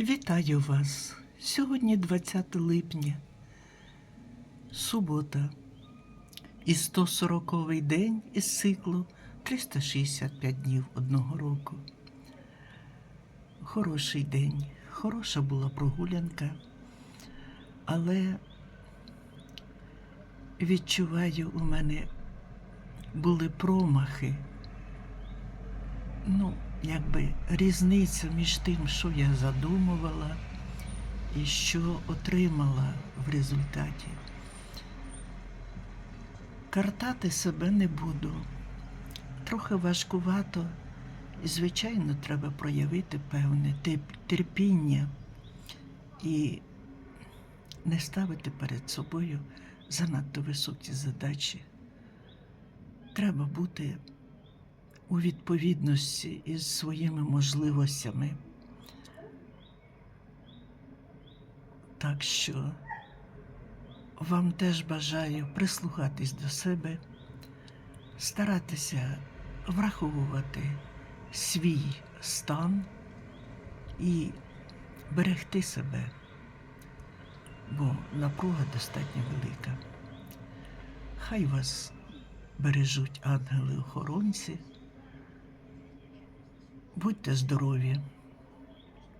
Вітаю вас! Сьогодні 20 липня, субота, і 140-й день із циклу 365 днів одного року. Хороший день, хороша була прогулянка, але відчуваю, у мене були промахи. Ну, якби різниця між тим, що я задумувала і що отримала в результаті. Картати себе не буду. Трохи важкувато, і, звичайно, треба проявити певне терпіння і не ставити перед собою занадто високі задачі. Треба бути у відповідності із своїми можливостями. Так що вам теж бажаю прислухатись до себе, старатися враховувати свій стан і берегти себе, бо напруга достатньо велика. Хай вас бережуть ангели-охоронці. Будьте здорові!